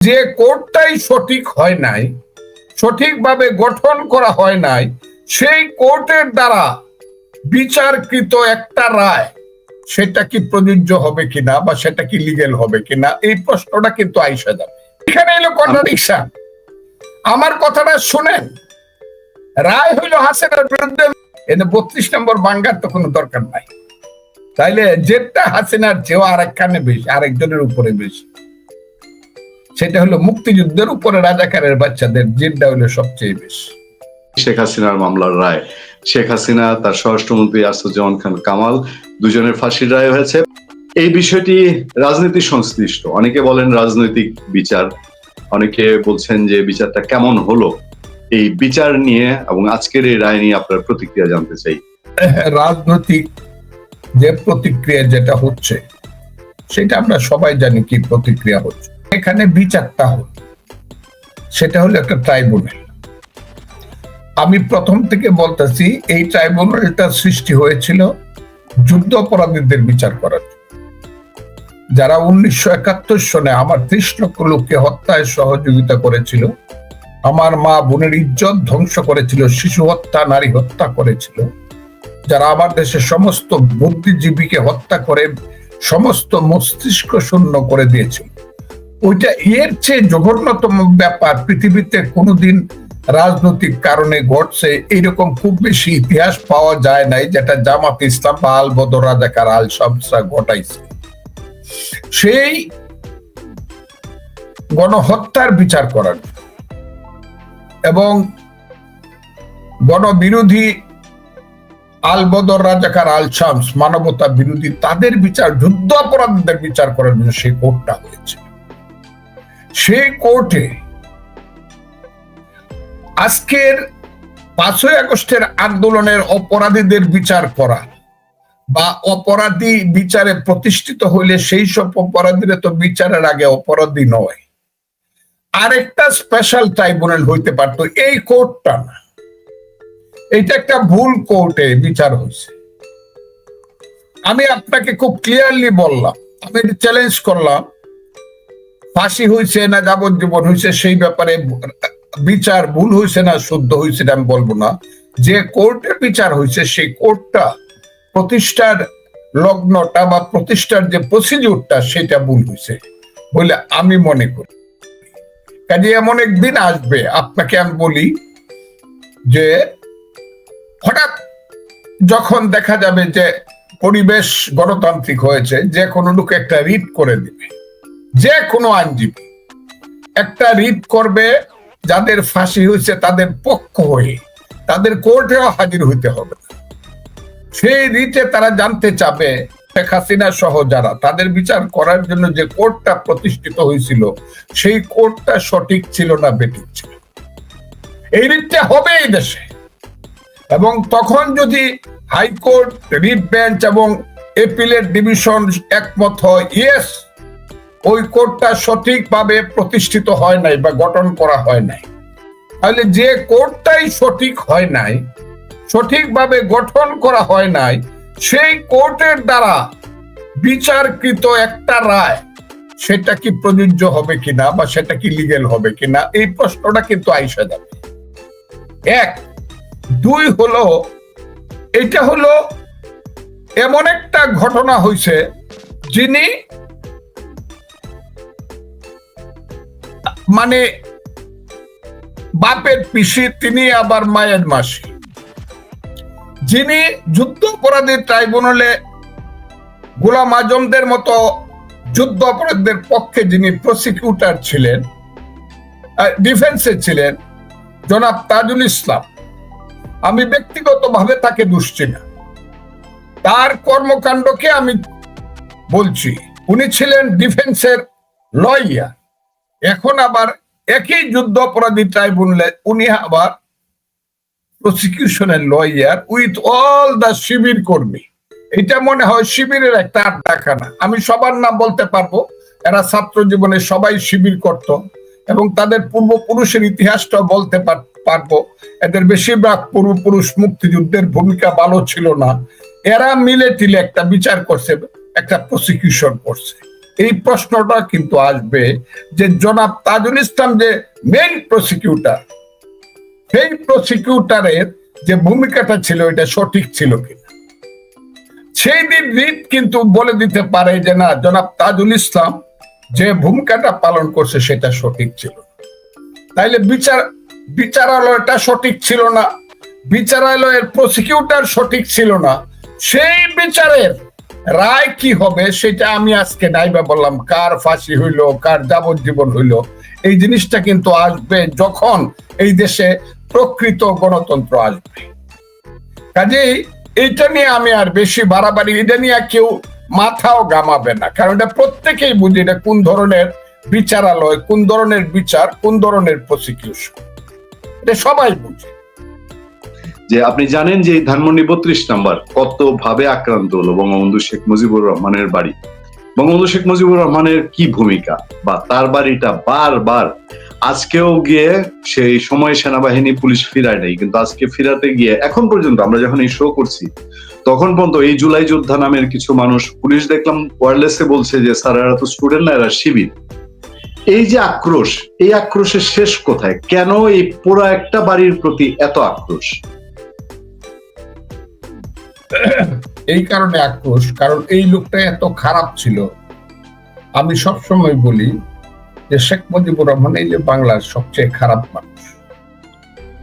যে কোর্টটাই সঠিক হয় নাই, সঠিকভাবে গঠন করা হয় নাই, সেই কোর্টের দ্বারা বিচারকৃত একটা রায়, সেটা কি প্রযোজ্য হবে কিনা বা সেটা কি লিগেল হবে কিনা, এই প্রশ্নটা কিন্তু আইসা যাবে। এখানে এলো কন্ট্রাডিকশন আমার কথাটা শুনেন। রায় হইল হাসিনার বিরুদ্ধে এনে বত্রিশ নম্বর বাঙ্গার তো কোনো দরকার নাই। তাইলে যেটা হাসিনার চেয়েও আরেকখানে বেশি, আরেকজনের উপরে বেশি। সেটা হলো মুক্তিযুদ্ধের উপরে রাজাকারের বাচ্চাদের জেদটা হলো সবচেয়ে বেশি। শেখ হাসিনার মামলার রায়। শেখ হাসিনা তার স্বরাষ্ট্রমন্ত্রী আসাদুজ্জামান খান কামাল দুজনের ফাঁসির রায় হয়েছে। এই বিষয়টি রাজনীতি সংশ্লিষ্ট। অনেকে বলেন রাজনৈতিক বিচার। অনেকে বলছেন যে বিচারটা কেমন হলো? এই বিচার নিয়ে এবং আজকের এই রায় নিয়ে আপনার প্রতিক্রিয়া জানতে চাই। রাজনৈতিক যে প্রতিক্রিয়া যেটা হচ্ছে সেটা আমরা সবাই জানি কি প্রতিক্রিয়া হচ্ছে। এখানে বিচারটা হল। সেটা হলো একটা ট্রাইব্যুনাল। আমি প্রথম থেকে বলতেছি, এই ট্রাইব্যুনালটা সৃষ্টি হয়েছিল যুদ্ধ অপরাধীদের বিচার করার যারা উনিশশো একাত্তর সনে আমার ত্রিশ লক্ষ লোককে হত্যায় সহযোগিতা করেছিল, আমার মা বোনের ইজ্জত ধ্বংস করেছিল, শিশু হত্যা, নারী হত্যা করেছিল, যারা আমার দেশের সমস্ত বুদ্ধিজীবীকে হত্যা করে, সমস্ত মস্তিষ্ক শূন্য করে দিয়েছিল। ওইটা এর চেয়ে জঘন্যতম ব্যাপার পৃথিবীতে কোনোদিন রাজনৈতিক কারণে ঘটছে। এইরকম খুব বেশি ইতিহাস পাওয়া যায় নাই যেটা জামাত ইসলাম বা আল বদর রাজাকার আল শামসরা ঘটাইছে। সেই গণহত্যার বিচার করার এবং গণবিরোধী আল বদর রাজাকার আল শামস মানবতা বিরোধী তাদের বিচার যুদ্ধ অপরাধীদের বিচার করার জন্য সেই কোর্টটা হয়েছে সেই কোর্টে আজকের পাঁচই আগস্টের আন্দোলনের অপরাধীদের বিচার করা বা অপরাধী বিচারে প্রতিষ্ঠিত হইলে সেই সব অপরাধীরা তো বিচারের আগে অপরাধী নয়। আরেকটা স্পেশাল ট্রাইব্যুনাল হইতে পারতো, এই কোর্টটা না। এটা একটা ভুল কোর্টে বিচার হয়েছে। আমি আপনাকে খুব ক্লিয়ারলি বললাম, আমি চ্যালেঞ্জ করলাম। ফাঁসি হয়েছে না যাবজ্জীবন হয়েছে সেই ব্যাপারে বিচার ভুল হয়েছে না শুদ্ধ হয়েছে আমি বলব না। যে কোর্টের বিচার হয়েছে সেই কোর্টটা প্রতিষ্ঠার লগ্নটা বা প্রতিষ্ঠার যে প্রসিডিউরটা সেটা ভুল হয়েছে বলে আমি মনে করি। কাজে এমন একদিন আসবে, আপনাকে আমি বলি যে হঠাৎ যখন দেখা যাবে যে পরিবেশ গণতান্ত্রিক হয়েছে, যে কোনো লোক একটা রিট করে দিবে যে কোনো আইনজীবী একটা রিট করবে, যাদের ফাঁসি হয়েছে তাদের পক্ষ হয়ে, তাদের কোর্টেও হাজির হইতে হবে। সেই রিটে তারা জানতে চাবে, শেখ হাসিনা সহ যারা, তাদের বিচার করার জন্য যে কোর্টটা প্রতিষ্ঠিত হয়েছিল, সেই কোর্টটা সঠিক ছিল না বেঠিক ছিল। এই রিটটা হবে এই দেশে। এবং তখন যদি হাইকোর্ট রিট বেঞ্চ এবং এপিলের ডিভিশন একমত হয় ইয়েস ওই কোর্টটা সঠিকভাবে প্রতিষ্ঠিত হয় নাই বা গঠন করা হয় নাই। তাহলে যে কোর্টটাই সঠিক হয় নাই, সঠিকভাবে গঠন করা হয় নাই, সেই কোর্টের দ্বারা বিচারকৃত একটা রায়, সেটা কি প্রযোজ্য হবে কিনা বা সেটা কি লিগেল হবে কিনা, এই প্রশ্নটা কিন্তু আইসা যাবে। এক, দুই হলো, এটা হলো এমন একটা ঘটনা হয়েছে যিনি মানে বাপের পিসি, তিনি আবার মায়ের মাসি। যিনি যুদ্ধ অপরাধী ট্রাইব্যুনালে গোলাম আজমদের মতো যুদ্ধ অপরাধীদের পক্ষে যিনি প্রসিকিউটর ছিলেন ডিফেন্সে ছিলেন, জনাব তাজুল ইসলাম, আমি ব্যক্তিগতভাবে তাকে দুষছি না। তার কর্মকাণ্ডকে আমি বলছি, উনি ছিলেন ডিফেন্সের লয়ার। এখন আবার একই যুদ্ধ অপরাধী ট্রাইব্যুনালে উনি আবার প্রসিকিউশনের lawyer with all the Shibir কর্মী। এটা মনে হয় শিবিরের একটা আড্ডাখানা। আমি সবার নাম বলতে পারব, এরা ছাত্র জীবনে সবাই শিবির করত এবং তাদের পূর্বপুরুষের ইতিহাসটা বলতে পারব। এদের বেশিরভাগ পূর্বপুরুষ মুক্তিযুদ্ধের ভূমিকা ভালো ছিল না। এরা মিলে টিলে একটা বিচার করছে, একটা প্রসিকিউশন করছে। এই প্রশ্নটা কিন্তু আসবে যে জনাব তাজুল ইসলাম যে মেইন প্রসিকিউটার সেই প্রসিকিউটারের যে ভূমিকাটা ছিল এটা সঠিক ছিল কিনা। সেই দিন রিট কিন্তু বলে দিতে পারে যে না, জনাব তাজুল ইসলাম যে ভূমিকাটা পালন করছে সেটা সঠিক ছিল তাইলে বিচার, বিচারালয়টা সঠিক ছিল না, বিচারালয়ের প্রসিকিউটর সঠিক ছিল না, সেই বিচারের রায় কি হবে সেটা আমি আজকে নাইবা বললাম, কার ফাঁসি হইল, কার যাবজ্জীবন হইল, এই জিনিসটা কিন্তু আসবে যখন এই দেশে প্রকৃত গণতন্ত্র আসবে। কাজেই এইটা নিয়ে আমি আর বেশি বাড়াবাড়ি, এটা নিয়ে কেউ মাথাও গামাবে না। কারণ এটা প্রত্যেকেই বুঝি এটা কোন ধরনের বিচারালয়, কোন ধরনের বিচার, কোন ধরনের প্রসিকিউশন এটা সবাই বুঝে। যে আপনি জানেন যে ধানমন্ডি বত্রিশ নাম্বার কত ভাবে আক্রান্ত হলো বঙ্গবন্ধু শেখ মুজিবুর রহমানের বাড়ি। বঙ্গবন্ধু শেখ মুজিবুর রহমানের কি ভূমিকা বা তার বাড়িটা বারবার আজকেও গিয়ে সেই সময় সেনাবাহিনী পুলিশ ফিরায় নাই, কিন্তু আজকে ফিরাতে গিয়ে এখন পর্যন্ত আমরা যখন এই শো করছি, তখন পর্যন্ত এই জুলাই যোদ্ধা নামের কিছু মানুষ, পুলিশ দেখলাম ওয়ারলেসে বলছে যে, স্যার, এরা তো স্টুডেন্ট না, এরা শিবির। এই যে আক্রোশ, এই আক্রোশের শেষ কোথায়? কেন এই পুরো একটা বাড়ির প্রতি এত আক্রোশ? এই কারণে আক্রোশ, কারণ এই লোকটা এত খারাপ ছিল। আমি সবসময় বলি যে শেখ মুজিবুর রহমান এই বাংলার সবচেয়ে খারাপ মানুষ।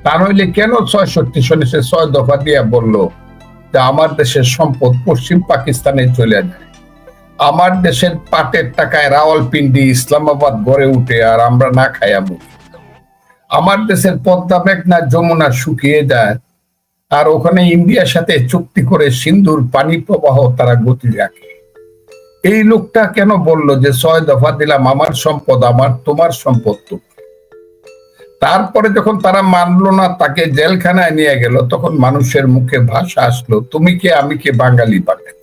তা নইলে কেন ছয়ষট্টি সনে সে ছয় দফা দিয়ে বলল যে আমার দেশের সম্পদ পশ্চিম পাকিস্তানে চলে যায়। আমার দেশের পাটের টাকায় রাওয়ালপিন্ডি ইসলামাবাদ গড়ে উঠে আর আমরা না খাইয়া আমার দেশের পদ্মা মেঘনা যমুনা শুকিয়ে যায় আর ওখানে ইন্ডিয়ার সাথে চুক্তি করে সিন্ধুর পানি প্রবাহ তারা গতি রাখে। এই লোকটা কেন বলল যে ছয় দফা দিলাম, আমার সম্পদ, আমার, তোমার সম্পদ তারপরে যখন তারা মানলো না, তাকে জেলখানায় নিয়ে গেল, তখন মানুষের মুখে ভাষা আসলো, তুমি কে? আমি কে? বাঙালি বাঙালি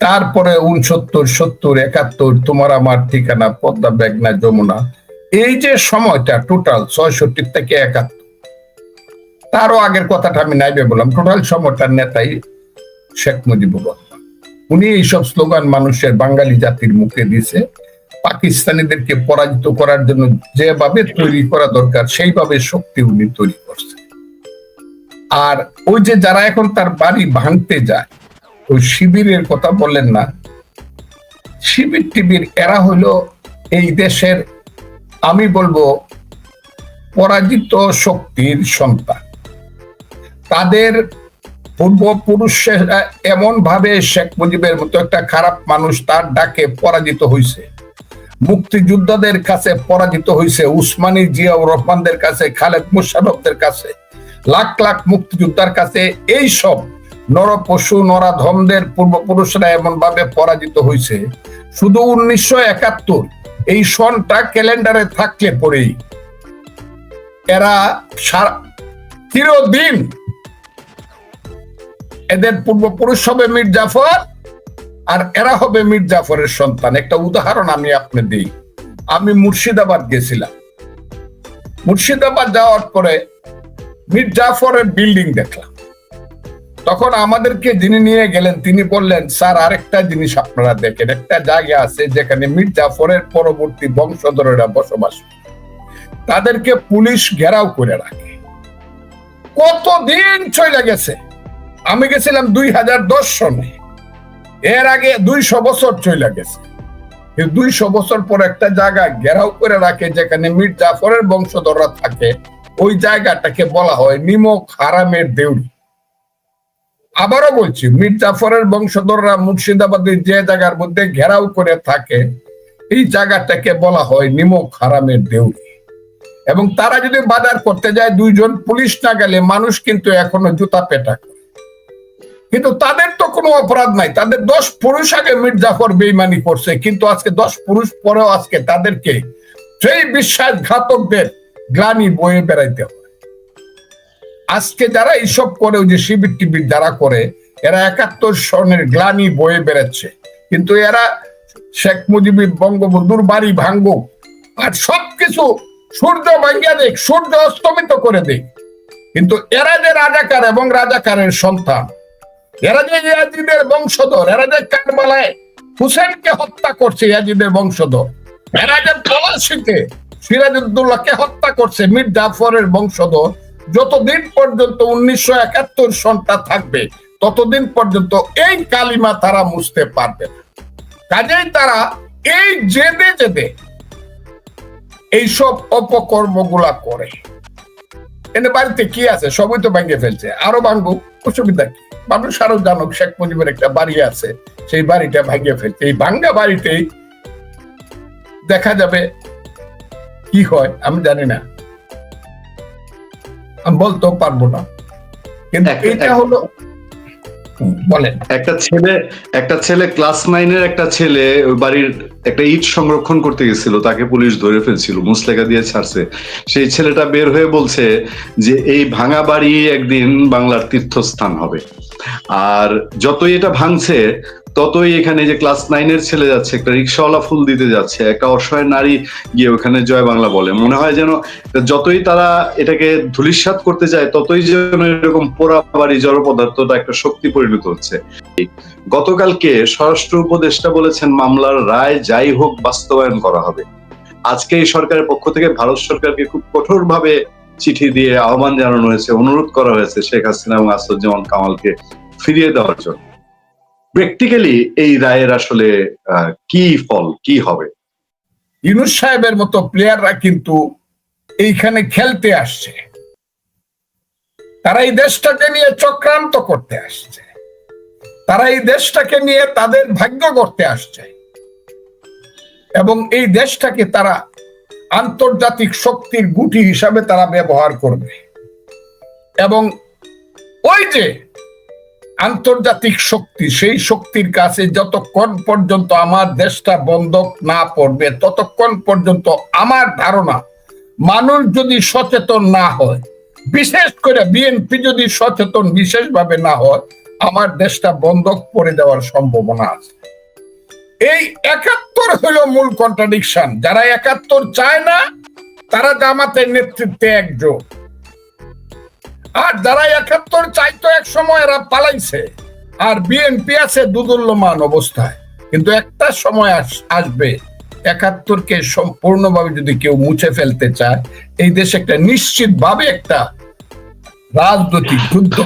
তারপরে উনসত্তর সত্তর, একাত্তর, তোমার আমার ঠিকানা, পদ্মা, মেঘনা, যমুনা। এই যে সময়টা টোটাল ছয়ষট্টি থেকে একাত্তর। তারও আগের কথাটা আমি নাইবে বললাম। টোটাল সময়টার নেতাই শেখ মুজিবুর রহমান। উনি এইসব স্লোগান মানুষের বাঙালি জাতির মুখে দিছে পাকিস্তানিদেরকে পরাজিত করার জন্য যেভাবে তৈরি করা দরকার, সেইভাবে শক্তি উনি তৈরি করছে। আর ওই যে যারা এখন তার বাড়ি ভাঙতে যায়, ওই শিবিরের কথা বললেন না। শিবির টিবির এরা হলো এই দেশের, আমি বলব, পরাজিত শক্তির সন্তান। তাদের পূর্বপুরুষেরা এমন ভাবে শেখ মুজিবের মতো একটা খারাপ মানুষ তার ডাকে পরাজিত হয়েছে মুক্তিযোদ্ধাদের কাছে পরাজিত হয়েছে উসমানী জিয়াউর রহমানদের কাছে, খালেদ মুশারফদের কাছে, লাখ লাখ মুক্তিযোদ্ধার কাছে। এই সব নরপশু, নরাধমদের পূর্বপুরুষরা এমন ভাবে পরাজিত হয়েছে শুধু উনিশশো একাত্তর, এই সনটা ক্যালেন্ডারে থাকলে পরেই। এরা চিরদিন এদের পূর্বপুরুষ হবে মীর জাফর আর এরা হবে মীর জাফরের সন্তান। একটা উদাহরণ আমি আপনি দিই। আমি মুর্শিদাবাদ গেছিলাম। মুর্শিদাবাদ যাওয়ার পরে মীর জাফরের বিল্ডিং দেখলাম। তখন আমাদেরকে যিনি নিয়ে গেলেন, তিনি বললেন, স্যার, আরেকটা জিনিস আপনারা দেখেন। একটা জায়গা আছে যেখানে মীর জাফরের পরবর্তী বংশধরেরা বসবাস। তাদেরকে পুলিশ ঘেরাও করে রাখে। কতদিন চলে গেছে? আমি গেছিলাম দুই হাজার দশ সনে। এর আগে দুইশো বছর চলে গেছে। দুইশো বছর পর একটা জায়গা ঘেরাও করে রাখে, যেখানে মীর জাফরের বংশধররা থাকে। ওই জায়গাটাকে বলা হয় নিমক হারামের দেউরি আবারও বলছি, মীর জাফরের বংশধররা মুর্শিদাবাদের যে জায়গার মধ্যে ঘেরাও করে থাকে, এই জায়গাটাকে বলা হয় নিমক হারামের দেউরি এবং তারা যদি বাজার করতে যায়, দুইজন পুলিশ না গেলে মানুষ কিন্তু এখনও জুতা পেটা করে। কিন্তু তাদের তো কোনো অপরাধ নাই। তাদের দশ পুরুষ আগে মীর জাফর বেইমানি করছে, কিন্তু আজকে দশ পুরুষ পরেও আজকে তাদেরকে সেই বিশ্বাসঘাতকদের গ্লানি বয়ে বেড়াইতে হয় আজকে যারা এইসব করে, ওই যে শিবির টিবির যারা করে, এরা একাত্তর সনের গ্লানি বয়ে বেড়াচ্ছে। কিন্তু এরা শেখ মুজিবুর বঙ্গবন্ধুর বাড়ি ভাঙ্গুক আর সবকিছু সূর্য ভাঙ্গিয়া দেখ, সূর্য অস্তমিত করে দেখ। কিন্তু এরা যে রাজাকার এবং রাজাকারের সন্তান এরা যে ইয়াজিদের বংশধর, এরা যে কারবালায় হুসেনকে হত্যা করছে ইয়াজিদের বংশধর পলাশিতে সিরাজউদ্দৌলাকে হত্যা করছে জাফরের বংশধর, যতদিন পর্যন্ত উনিশশো একাত্তর সনটা থাকবে, ততদিন পর্যন্ত এই কালিমা তারা মুছতে পারবে কাজেই তারা এই জেদে জেদে এইসব অপকর্মগুলা করে। এনে বাড়িতে কি আছে? সবই তো ভেঙে ফেলছে। আরও ভাঙবো? অসুবিধা কি? মানুষ আরও জানুক শেখ মুজিবের একটা বাড়ি আছে সেই বাড়িটা ভেঙে ফেলছে। এই ভাঙ্গা বাড়িতেই দেখা যাবে কি হয় আমি জানি না। আমি বলতেও পারব না। কিন্তু এটা হলো বলেন। একটা ছেলে একটা ছেলে ক্লাস নাইনের একটা ছেলে ওই বাড়ির একটা ইট সংরক্ষণ করতে গেছিল তাকে পুলিশ ধরে ফেলছিল মুসলেখা দিয়ে ছাড়ছে। সেই ছেলেটা বের হয়ে বলছে যে এই ভাঙা বাড়ি একদিন বাংলার তীর্থস্থান হবে। আর যতই এটা ভাঙছে, ততই এখানে যে ক্লাস নাইনের ছেলে যাচ্ছে, একটা রিক্সাওয়ালা ফুল দিতে যাচ্ছে, একটা অসহায় নারী গিয়ে ওখানে জয় বাংলা বলে। মনে হয় যেন যতই তারা এটাকে ধুলিস্বাত করতে চায় ততই যেন এরকম পোড়া বাড়ি জড় পদার্থটা একটা শক্তি পরিণত হচ্ছে। গতকালকে স্বরাষ্ট্র উপদেষ্টা বলেছেন, মামলার রায় যাই হোক বাস্তবায়ন করা হবে। আজকে এই সরকারের পক্ষ থেকে ভারত সরকারকে খুব কঠোরভাবে চিঠি দিয়ে আহ্বান জানানো হয়েছে, অনুরোধ করা হয়েছে শেখ হাসিনা এবং আসাদুজ্জামান কামালকে ফিরিয়ে দেওয়ার জন্য। প্র্যাকটিক্যালি এই রায়ের আসলে কি ফল, কি হবে? ইউনুস সাহেবের মতো প্লেয়াররা কিন্তু এইখানে খেলতে আসছে। তারা এই দেশটাকে নিয়ে চক্রান্ত করতে আসছে। তারা এই দেশটাকে নিয়ে তাদের ভাগ্য করতে আসছে। এবং এই দেশটাকে তারা আন্তর্জাতিক শক্তির গুটি হিসাবে তারা ব্যবহার করবে। এবং ওই যে আন্তর্জাতিক শক্তি, সেই শক্তির কাছে যতক্ষণ পর্যন্ত আমার দেশটা বন্ধক না পড়বে, ততক্ষণ পর্যন্ত আমার ধারণা, মানুষ যদি সচেতন না হয়, বিশেষ করে বিএনপি যদি সচেতন বিশেষভাবে না হয়, আমার দেশটা বন্ধক পড়ে দেওয়ার সম্ভাবনা আছে। এই একাত্তর হলো মূল কন্ট্রাডিকশন যারা একাত্তর চায় না, তারা জামাতের নেতৃত্বে একজোট। আর যারা একাত্তর চাইতো এক সময়, এরা পালাইছে। আর বিএনপি আছে দুদুল্যমান অবস্থায়। কিন্তু একটা সময় আস- আসবে, একাত্তরকে সম্পূর্ণভাবে যদি কেউ মুছে ফেলতে চায়, এই দেশে একটা নিশ্চিতভাবে একটা রাজনৈতিক যুদ্ধ।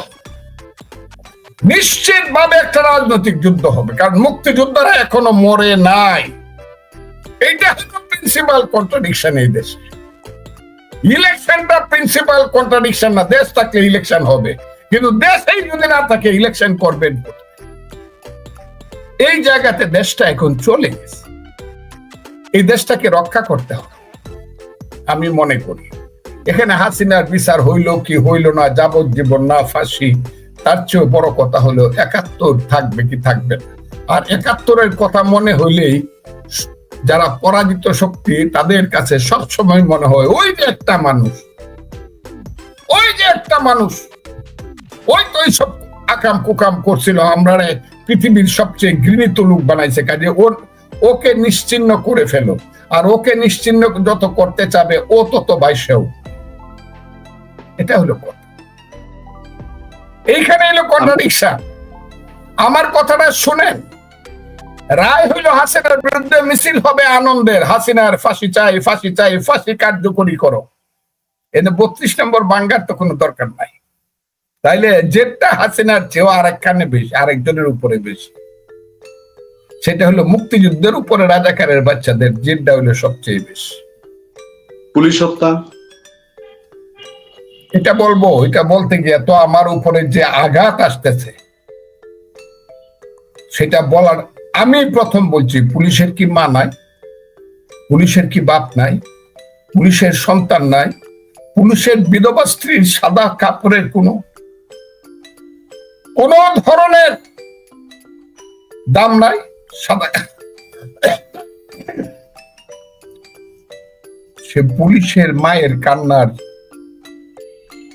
নিশ্চিতভাবে একটা রাজনৈতিক যুদ্ধ হবে, কারণ মুক্তিযোদ্ধারা এখনও মরে নাই। এইটা হলো প্রিন্সিপাল কন্ট্রাডিকশন এই দেশে। ইলেকশনটা প্রিন্সিপাল কন্ট্রাডিকশন না, দেশ থাকলে ইলেকশন হবে, কিন্তু দেশেই যদি না থাকে ইলেকশন করবেন এই জায়গাতে দেশটা এখন চলে গেছে। এই দেশটাকে রক্ষা করতে হবে, আমি মনে করি। এখানে হাসিনার বিচার হইল কি হইল না, যাবজ্জীবন না, ফাঁসি তার চেয়েও বড় কথা হলো একাত্তর থাকবে কি থাকবে আর একাত্তরের কথা মনে হইলেই যারা পরাজিত শক্তি, তাদের কাছে সবসময় মনে হয়, ওই যে একটা মানুষ, ওই যে একটা মানুষ, ওই তো সব আকাম কুকাম করছিল, আমরা পৃথিবীর সবচেয়ে ঘৃণিত লোক বানাইছে, কাজে ওর ওকে নিশ্চিন্ন করে ফেলো। আর ওকে নিশ্চিন্ন যত করতে চাবে, ও তত বাইশেও এটা হলো কথা। এইখানে এলো কন্ট্রাডিকশন আমার কথাটা শুনেন। রায় হইল হাসিনার বিরুদ্ধে মিছিল হবে আনন্দের। হাসিনার ফাঁসি চাই ফাঁসি চাই ফাঁসি কার্যকরী করো। এতে বত্রিশ নম্বর বাঙ্গার তো কোনো দরকার নাই। তাইলে যেটা হাসিনার চেয়েও আরেকখানে বেশি আরেকজনের উপরে বেশি। সেটা হলো মুক্তিযুদ্ধের উপরে রাজাকারের বাচ্চাদের জেদটা হলো সবচেয়ে বেশি। পুলিশ হত্যা? এটা বলব, এটা বলতে গিয়ে তো আমার উপরে যে আঘাত আসতেছে, সেটা বলার, আমি প্রথম বলছি, পুলিশের কি মা নাই, পুলিশের কি বাপ নাই, পুলিশের সন্তান নাই, পুলিশের বিধবা স্ত্রীর সাদা কাপড়ের কোনো, কোন ধরনের দাম নাই, সাদা সে পুলিশের মায়ের কান্নার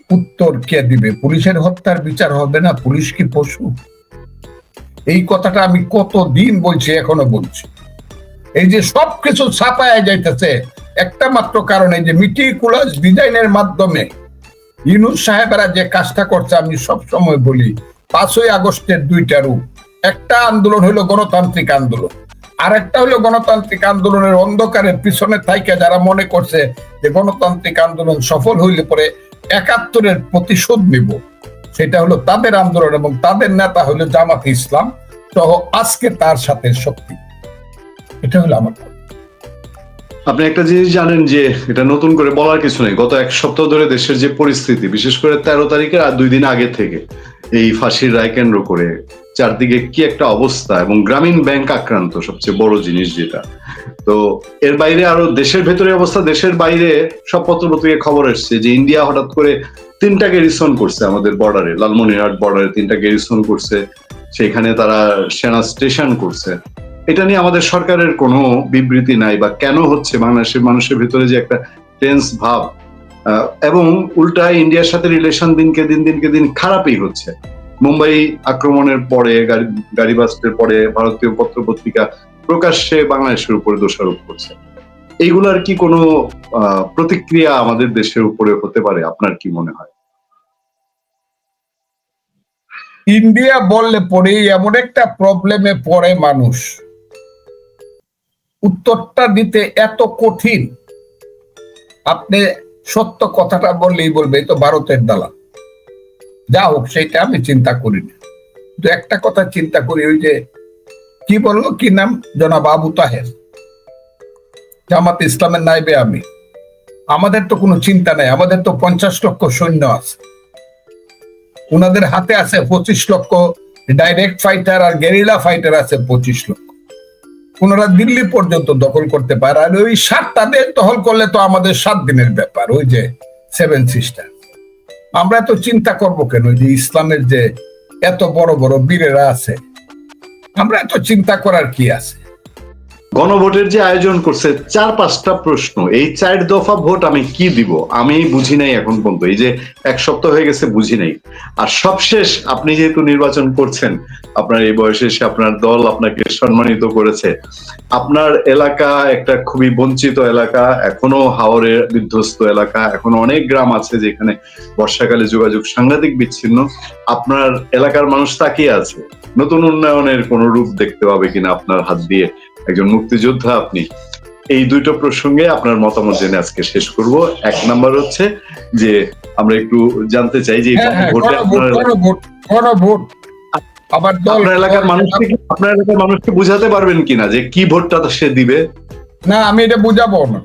উত্তর কে দিবে? পুলিশের হত্যার বিচার হবে না? পুলিশ কি পশু? এই কথাটা আমি কত দিন বলছি, এখনও বলছি। এই যে সবকিছু ছাপায় যাইতেছে, একটা মাত্র কারণ যে মিটিকুলাস ডিজাইনের মাধ্যমে ইউনুস সাহেবেরা যে কাজটা করছে, আমি সব সময় বলি, পাঁচই আগস্টের দুইটা রূপ। একটা আন্দোলন হলো গণতান্ত্রিক আন্দোলন। আর একটা হলো গণতান্ত্রিক আন্দোলনের অন্ধকারের পিছনে থাইকে যারা মনে করছে যে গণতান্ত্রিক আন্দোলন সফল হইলে পরে একাত্তরের প্রতিশোধ নিব। সেটা হলো তাদের আন্দোলন এবং তাদের নেতা হলো জামাত ইসলাম। সহ আজকে তার সাথে শক্তি। এটা হলো আমার আপনি একটা জিনিস জানেন যে এটা নতুন করে বলার কিছু নেই। গত এক সপ্তাহ ধরে দেশের যে পরিস্থিতি, বিশেষ করে তেরো তারিখের আর দুই দিন আগে থেকে, এই ফাঁসির রায় কেন্দ্র করে চারদিকে কি একটা অবস্থা এবং গ্রামীণ ব্যাংক আক্রান্ত সবচেয়ে বড় জিনিস যেটা। তো এর বাইরে আরও দেশের ভেতরে অবস্থা, দেশের বাইরে সব পত্রপত্রিকায় খবর এসছে যে ইন্ডিয়া হঠাৎ করে তিনটা গেরিসন করছে আমাদের বর্ডারে, লালমনিরহাট বর্ডারে তিনটা গেরিসন করছে, সেখানে তারা সেনা স্টেশন করছে। এটা নিয়ে আমাদের সরকারের কোনো বিবৃতি নাই বা কেন হচ্ছে বাংলাদেশের মানুষের ভেতরে যে একটা টেন্স ভাব। এবং উল্টা ইন্ডিয়ার সাথে রিলেশন দিনকে দিন দিনকে দিন খারাপই হচ্ছে। মুম্বাই আক্রমণের পরে, গাড়ি গাড়ি বাস্টের পরে ভারতীয় পত্র পত্রিকা প্রকাশ্যে বাংলাদেশের উপরে দোষারোপ করছে। এইগুলার কি কোনো প্রতিক্রিয়া আমাদের দেশের উপরে হতে পারে? আপনার কি মনে হয়? ইন্ডিয়া বললে পরে এমন একটা প্রবলেমে পড়ে মানুষ। উত্তরটা দিতে এত কঠিন। আপনি সত্য কথাটা বললেই বলবে তো ভারতের দালাল। যা হোক সেটা আমি চিন্তা করি না। একটা কথা চিন্তা করি, ওই যে কি বলল? কি নাম? জনাব আবু তাহের। জামাত ইসলামের নাইবে আমি। আমাদের তো কোনো চিন্তা নাই, আমাদের তো পঞ্চাশ লক্ষ সৈন্য আছে। ওনাদের হাতে আছে পঁচিশ লক্ষ ডাইরেক্ট ফাইটার আর গেরিলা ফাইটার আছে পঁচিশ লক্ষ। ওনারা দিল্লি পর্যন্ত দখল করতে পারে, আর ওই সাতটা দেশ দখল করলে তো আমাদের সাত দিনের ব্যাপার, ওই যে সেভেন সিস্টার আমরা এত চিন্তা করব কেন? যে ইসলামের যে এত বড় বড় বীরেরা আছে, আমরা এত চিন্তা করার কি আছে? গণভোটের যে আয়োজন করছে, চার পাঁচটা প্রশ্ন। এই চার দফা ভোট আমি কি দিব? আমি বুঝি নাই এখন পর্যন্ত। এই যে এক সপ্তাহ হয়ে গেছে, বুঝি নাই। আর সবশেষ আপনি যেহেতু নির্বাচন করছেন, আপনার এই বয়সে এসে আপনার দল আপনাকে সম্মানিত করেছে। আপনার এলাকা একটা খুবই বঞ্চিত এলাকা, এখনও হাওরের বিধ্বস্ত এলাকা, এখনও অনেক গ্রাম আছে যেখানে বর্ষাকালে যোগাযোগ সাংঘাতিক বিচ্ছিন্ন। আপনার এলাকার মানুষ তাকিয়ে আছে। নতুন উন্নয়নের কোন রূপ দেখতে পাবে কিনা আপনার হাত দিয়ে একজন মুক্তিযোদ্ধা আপনি। এই দুইটো প্রসঙ্গে আপনার মতামত জেনে আজকে শেষ করব। এক নাম্বার হচ্ছে যে আমরা একটু জানতে চাই যে হ্যাঁ, হ্যাঁ, ভোটে আপনার। আবার এলাকার মানুষকে আপনার এলাকার মানুষকে বুঝাতে পারবেন কিনা যে কি ভোটটা সে দিবে? না আমি এটা বুঝাবো না।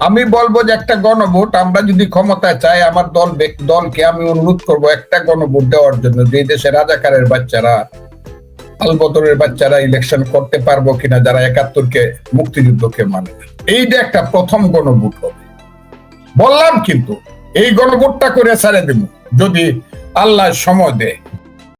আমি বলব যে একটা গণভোট আমরা যদি ক্ষমতায় চাই আমার দল দলকে আমি অনুরোধ করব একটা গণভোট দেওয়ার জন্য। যে দেশে রাজাকারের বাচ্চারা আলবদরের বাচ্চারা ইলেকশন করতে পারব কিনা যারা একাত্তরকে মুক্তিযুদ্ধকে মানে। এইটা একটা প্রথম গণভোট হবে। বললাম কিন্তু, এই গণভোটটা করে সারে দেব। যদি আল্লাহ সময় দেয়